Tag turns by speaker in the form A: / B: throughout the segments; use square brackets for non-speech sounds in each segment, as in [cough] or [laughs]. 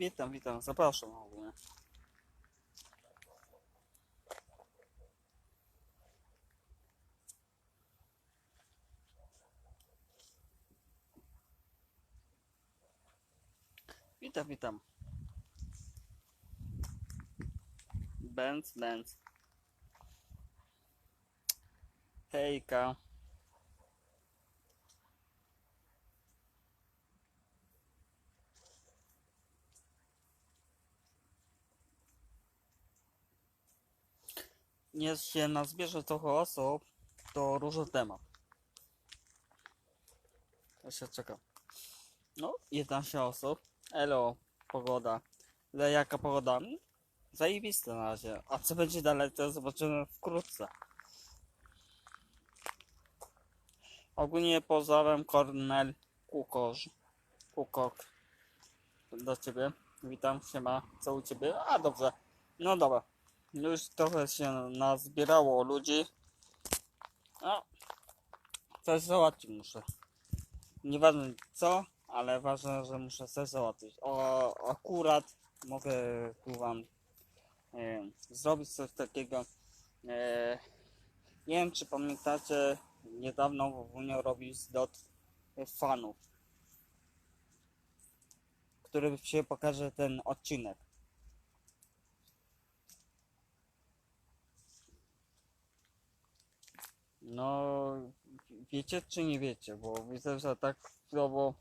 A: Witam, witam, zapraszam ogólnie. Witam, witam. Benz, Benz. Hejka. Jest się na zbierze trochę osób, to różny temat. Ja się czekam. No, 11 osób. Elo, pogoda. Ale jaka pogoda? Mm, Zajebista na razie. A co będzie dalej, to zobaczymy wkrótce. Ogólnie pozdrawiam Kornel Kukorz. Kukok. Do ciebie. Witam, siema. Co u ciebie? A, dobrze. No dobra. Już trochę się nazbierało ludzi. No. Coś załatwić muszę. Nieważne co, ale ważne, że muszę coś załatwić. O, akurat mogę tu wam e, zrobić coś takiego. E, nie wiem, czy pamiętacie, niedawno Wunio robił zlot fanów, który się pokaże ten odcinek. No, wiecie czy nie wiecie, bo widzę, że tak chwilowo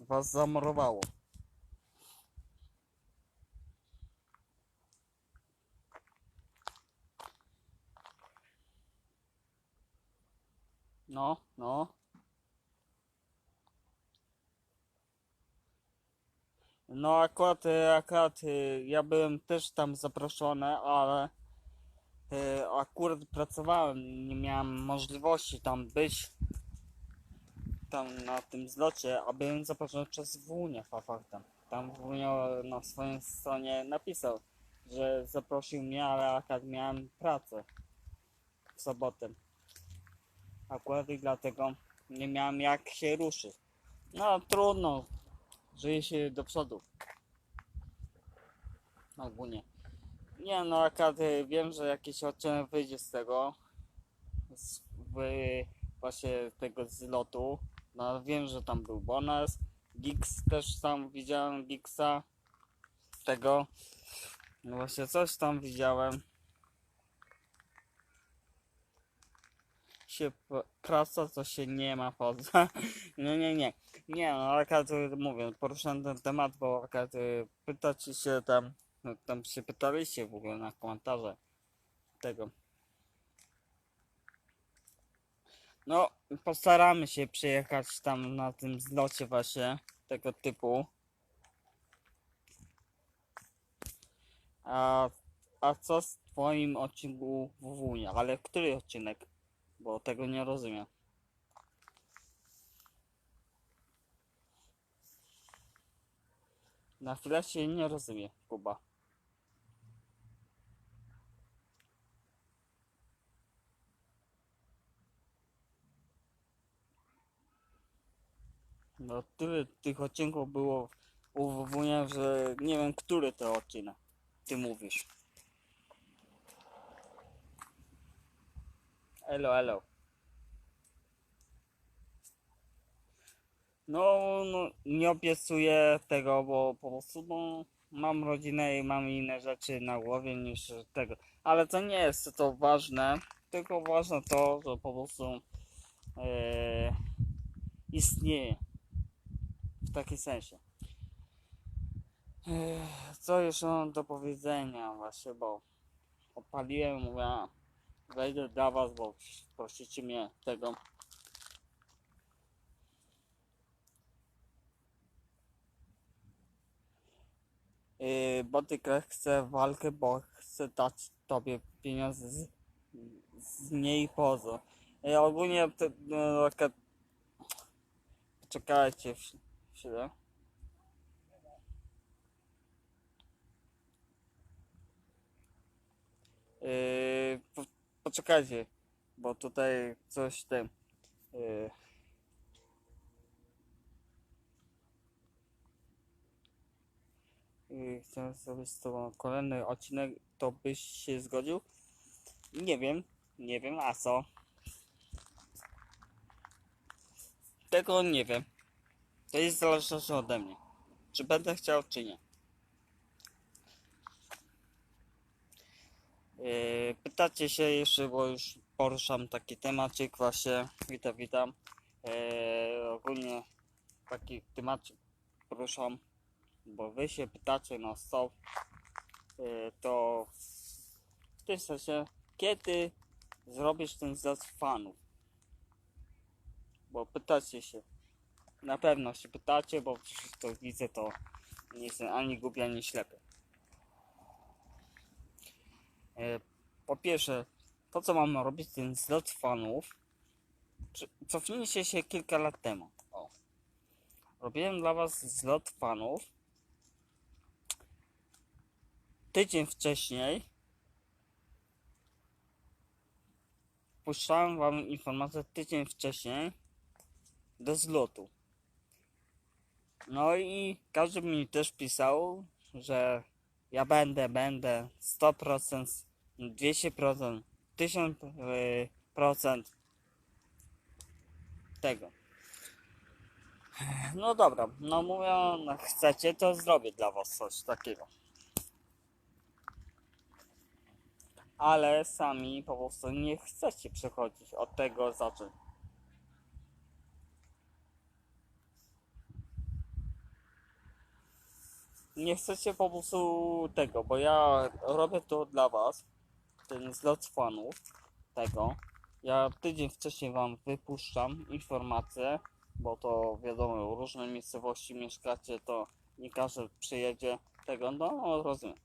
A: was zamorowało. No, no. No akurat, akurat y, ja byłem też tam zaproszony, ale akurat pracowałem, nie miałem możliwości tam być tam na tym zlocie, a byłem zaproszony przez Wunię faktem. Tam Wunio na swojej stronie napisał, że zaprosił mnie, ale akurat miałem pracę w sobotę. Akurat i dlatego nie miałem jak się ruszyć. No trudno, żyje się do przodu. Ogólnie. Nie no, akurat wiem, że jakiś odcinek wyjdzie z tego. Z właśnie tego zlotu. No wiem, że tam był bonus. Geeks też tam widziałem, Geeksa. Tego. No właśnie coś tam widziałem. Się praca to się nie ma poza. [laughs] Nie, nie, nie. Nie, no akurat mówię, poruszałem ten temat, bo akurat pytacie się tam, no, tam się pytaliście w ogóle na komentarze tego. No, postaramy się przyjechać tam na tym zlocie właśnie tego typu. A, a co z twoim odcinku WW? Ale który odcinek? Bo tego nie rozumiem. Na chwilę się nie rozumie, Kuba. No tyle tych odcinków było u WWnia, że nie wiem, który to odcinek ty mówisz. Elo, elo. No, no, nie obiecuję tego, bo po prostu no, mam rodzinę i mam inne rzeczy na głowie niż tego. Ale to nie jest to ważne, tylko ważne to, że po prostu e, istnieje takim sensie. Co jeszcze mam do powiedzenia właśnie, bo odpaliłem, mówię, wejdę dla was, bo prosicie mnie tego. Yy, Botyk chce walkę, bo chce dać tobie pieniądze z, z niej poza. Yy, ogólnie to, no, taka przyda. Yy, po, poczekajcie, bo tutaj coś ten. Yy, yy Chcę zrobić z tobą kolejny odcinek, to byś się zgodził? Nie wiem, nie wiem, a co? Tego nie wiem. To jest zależne ode mnie. Czy będę chciał, czy nie. Yy, Pytacie się jeszcze, bo już poruszam taki temacik właśnie. Witam, witam. Yy, ogólnie taki temacik poruszam, bo wy się pytacie na stop, yy, to w tym sensie, kiedy zrobisz ten zjazd fanów? Bo pytacie się. Na pewno się pytacie, bo przecież to widzę, to nie jestem ani głupi, ani ślepy. E, Po pierwsze, po co mam robić ten zlot fanów? Cofnijcie się kilka lat temu. O. Robiłem dla was zlot fanów. Tydzień wcześniej puszczałem wam informację tydzień wcześniej do zlotu. No i każdy mi też pisał, że ja będę, będę 100%, 200%, 1000% tego. No dobra, no mówię, no chcecie, to zrobię dla was coś takiego. Ale sami po prostu nie chcecie przechodzić od tego zacząć. Nie chcecie po prostu tego, bo ja robię to dla was, ten zlot fanów tego. Ja tydzień wcześniej wam wypuszczam informacje, bo to wiadomo, różne miejscowości mieszkacie, to nie każdy przyjedzie tego, no rozumiem.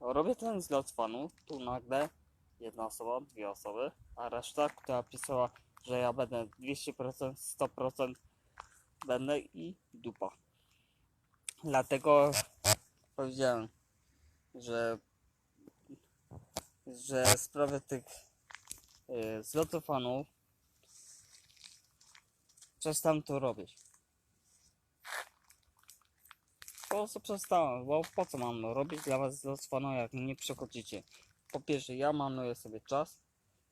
A: Robię ten zlot fanów, tu nagle jedna osoba, dwie osoby, a reszta, która pisała, że ja będę 200%, 100% będę i dupa. Dlatego powiedziałem, że, że sprawę tych y, zlotów fanów przestałem to robić. Po prostu przestałem, bo po co mam robić dla was zlot fanów, jak nie przychodzicie? Po pierwsze, ja manuję sobie czas,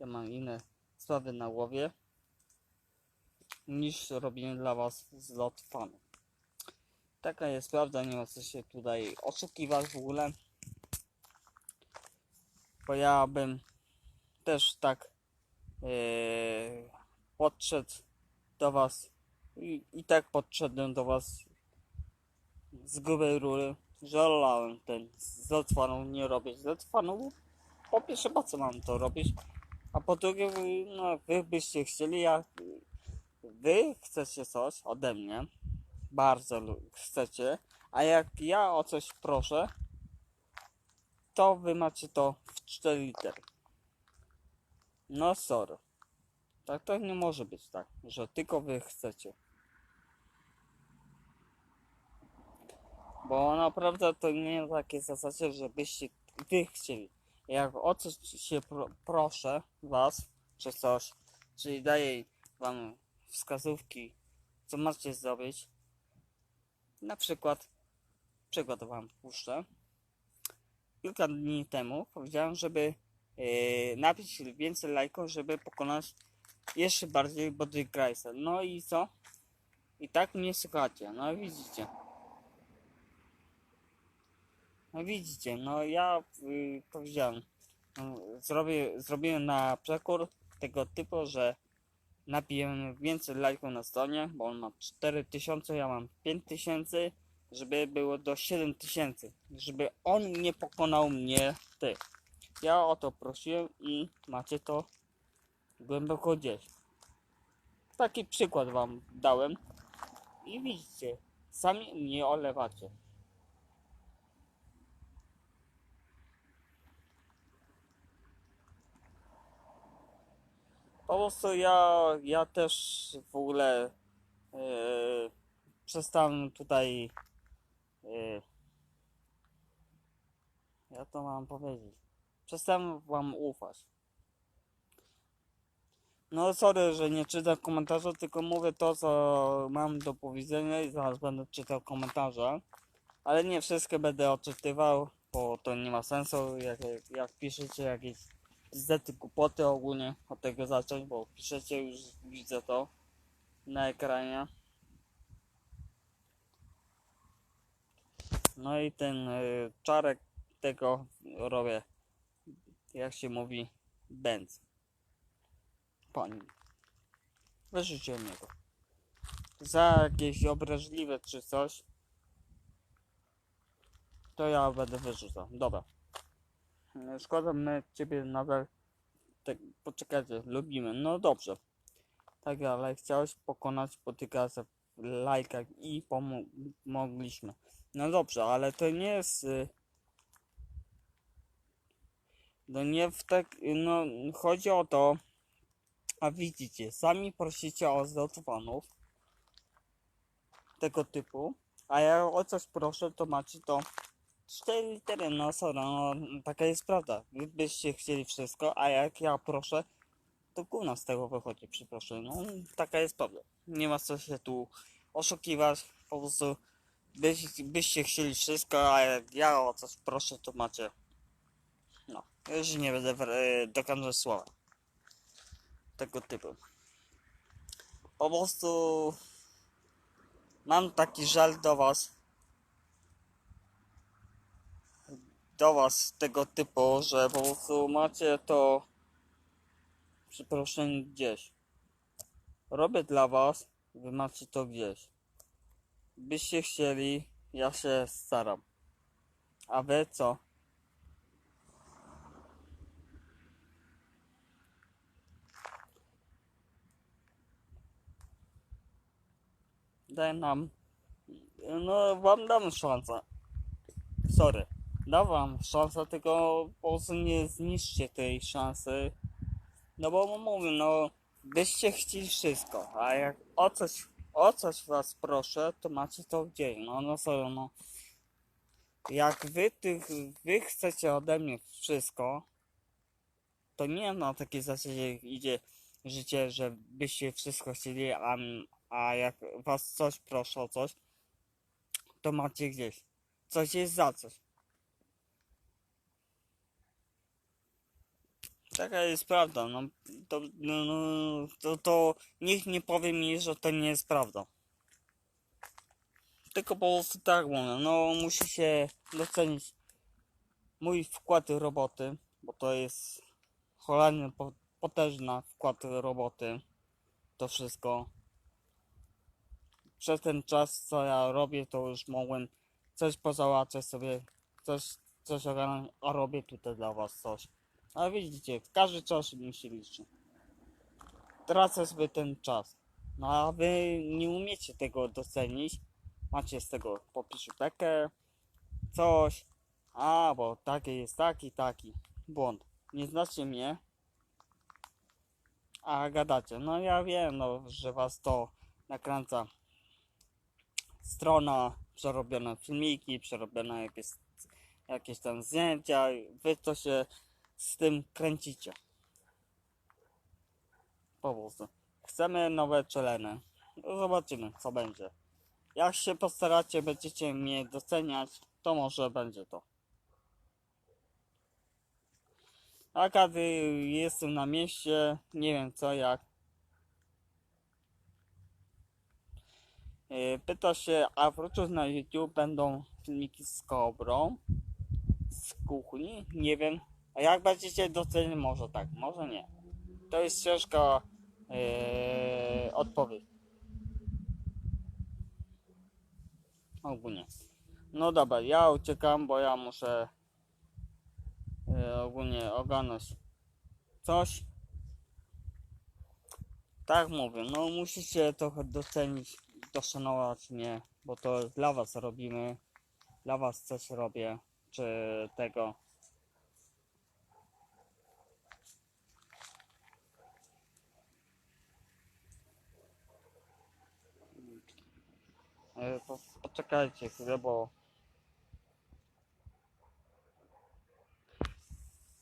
A: ja mam inne sprawy na głowie, niż robienie dla was zlot fanów. Taka jest prawda, nie ma co się tutaj oszukiwać w ogóle. Bo ja bym też tak yy, podszedł do was i, i tak podszedłem do was z grubej rury, że ten zlot fanów, nie robię zlot fanów. Po pierwsze, po co mam to robić? A po drugie, no, wy byście chcieli, jak wy chcecie coś ode mnie, bardzo chcecie, a jak ja o coś proszę, to wy macie to w 4 litery. No sorry. Tak to nie może być tak, że tylko wy chcecie. Bo naprawdę to nie ma takiej zasadzie, żebyście wy chcieli. Jak o coś się pro, proszę was, czy coś, czyli daję wam wskazówki, co macie zrobić, na przykład, przykład wam puszczę. Kilka dni temu powiedziałem, żeby yy, napić więcej lajków, żeby pokonać jeszcze bardziej Body Grace'a. No i co? I tak mnie słuchacie. No widzicie. No widzicie, no ja yy, powiedziałem, no, zrobię, zrobiłem na przekór tego typu, że nabiłem więcej lajków na stronie, bo on ma 4000, ja mam 5000, żeby było do 7000, żeby on nie pokonał mnie ty. Ja o to prosiłem i macie to głęboko gdzieś. Taki przykład wam dałem i widzicie, sami mnie olewacie. Po prostu ja, ja też w ogóle yy, przestałem tutaj. Yy, ja to mam powiedzieć. Przestałem wam ufać. No sorry, że nie czytam komentarzy, tylko mówię to, co mam do powiedzenia i zaraz będę czytał komentarze. Ale nie wszystkie będę odczytywał, bo to nie ma sensu, jak, jak, jak piszecie jakieś zdety głupoty ogólnie, od tego zacząć, bo piszecie już, widzę to na ekranie. No i ten y, czarek tego robię, jak się mówi, Benz. Pani. Wyrzućcie niego. Za jakieś obraźliwe czy coś, to ja będę wyrzucał. Dobra. Y, Szkoda, my ciebie nadal tak, poczekajcie, lubimy. No dobrze. Tak, ale chciałeś pokonać potykasa w lajkach i pomogliśmy. No dobrze, ale to nie jest. No nie w tak. No chodzi o to. A widzicie, sami prosicie o zwrot fanów tego typu. A ja o coś proszę, to macie to 4 litery. No sorry, no taka jest prawda. Wy byście chcieli wszystko, a jak ja proszę, to gówno z tego wychodzi, przepraszam. No taka jest prawda. Nie ma co się tu oszukiwać. Po prostu byś, byście chcieli wszystko, a jak ja o coś proszę, to macie. No, już nie będę wr- dokończać słowa. Tego typu. Po prostu mam taki żal do was. Do was tego typu, że po prostu macie to przeproszenie gdzieś. Robię dla was, wy macie to gdzieś. Byście chcieli, ja się staram. A wy co? Daj nam. No, wam dam szansę. Sorry. Dam wam szansę, tylko po prostu nie zniszczcie tej szansy. No bo mówię, no, byście chcieli wszystko, a jak o coś, o coś was proszę, to macie to gdzieś. No, no sorry, no. Jak wy tych, wy chcecie ode mnie wszystko, to nie na takiej zasadzie idzie życie, że byście wszystko chcieli, a, a jak was coś proszę o coś, to macie gdzieś. Coś jest za coś. Taka jest prawda, no to, no, no, to, to nikt nie powie mi, że to nie jest prawda. Tylko po prostu tak mówię, no musi się docenić mój wkład roboty, bo to jest cholernie po, potężna wkład roboty, to wszystko. Przez ten czas, co ja robię, to już mogłem coś pozałatwiać sobie, coś, coś ogarnąć, a robię tutaj dla was coś. Ale widzicie, każdy czas mi się liczy. Tracę sobie ten czas. No a wy nie umiecie tego docenić. Macie z tego popiszutekę, coś. A, bo taki jest taki, taki. Błąd. Nie znacie mnie. A gadacie. No ja wiem, no, że was to nakręca. Strona, przerobione filmiki, przerobione jakieś, jakieś tam zdjęcia. Wy to się z tym kręcicie. Po prostu. Chcemy nowe czeleny. No zobaczymy, co będzie. Jak się postaracie, będziecie mnie doceniać, to może będzie to. A kiedy jestem na mieście, nie wiem co, jak. Yy, Pyta się, a wrócić na YouTube będą filmiki z kobrą z kuchni? Nie wiem. A jak będziecie docenić, może tak, może nie. To jest ciężka yy, odpowiedź. Ogólnie. No dobra, ja uciekam, bo ja muszę yy, ogólnie ogarnąć coś. Tak mówię, no musicie trochę docenić, doszanować mnie, bo to dla was robimy, dla was coś robię, czy tego. E, po, poczekajcie chwilę, bo...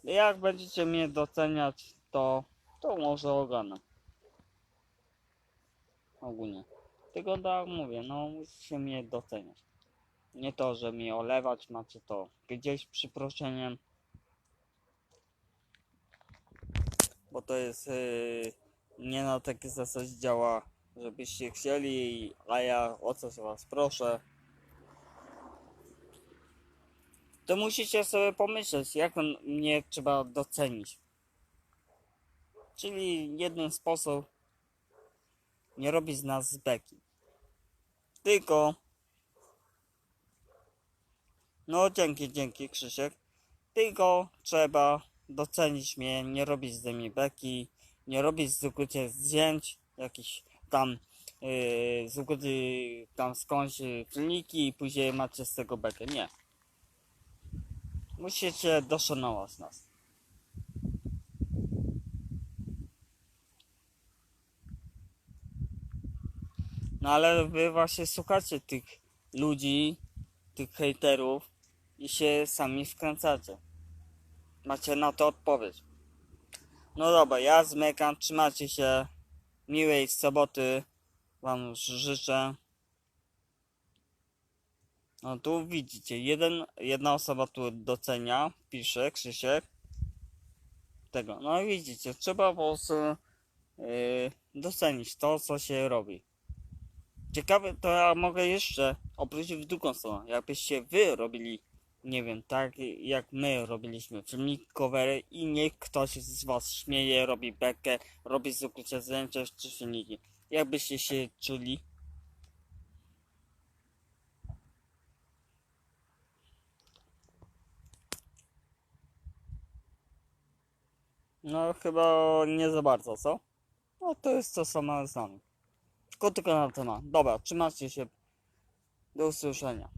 A: Jak będziecie mnie doceniać, to, to może ogarnę. Ogólnie. Tylko tak mówię, no musicie mnie doceniać. Nie to, że mi olewać macie to gdzieś przeproszeniem. Bo to jest yy, nie na takie zasadzie działa, żebyście chcieli, a ja o coś was proszę. To musicie sobie pomyśleć, jak mnie trzeba docenić. Czyli jeden sposób nie robić z nas beki. Tylko no dzięki, dzięki Krzysiek. Tylko trzeba docenić mnie, nie robić ze mnie beki, nie robić z zdjęć, jakiś tam yy, z ukryty tam skądś yy, filmiki i później macie z tego bekę. Nie. Musicie doszanować nas. No ale wy właśnie słuchacie tych ludzi, tych hejterów i się sami wkręcacie. Macie na to odpowiedź. No dobra, ja zmykam, trzymajcie się. Miłej soboty wam życzę. No tu widzicie, jeden, jedna osoba tu docenia, pisze Krzysiek. Tego, no widzicie, trzeba po prostu yy, docenić to, co się robi. Ciekawe, to ja mogę jeszcze obrócić w drugą stronę. Jakbyście wy robili, nie wiem, tak jak my robiliśmy filmik, covery i niech ktoś z was śmieje, robi bekę, robi z ukrycia zdjęcia czy filmiki. Jakbyście się czuli? No chyba nie za bardzo, co? No to jest to samo z nami. Tylko tylko na temat. Dobra, trzymajcie się. Do usłyszenia.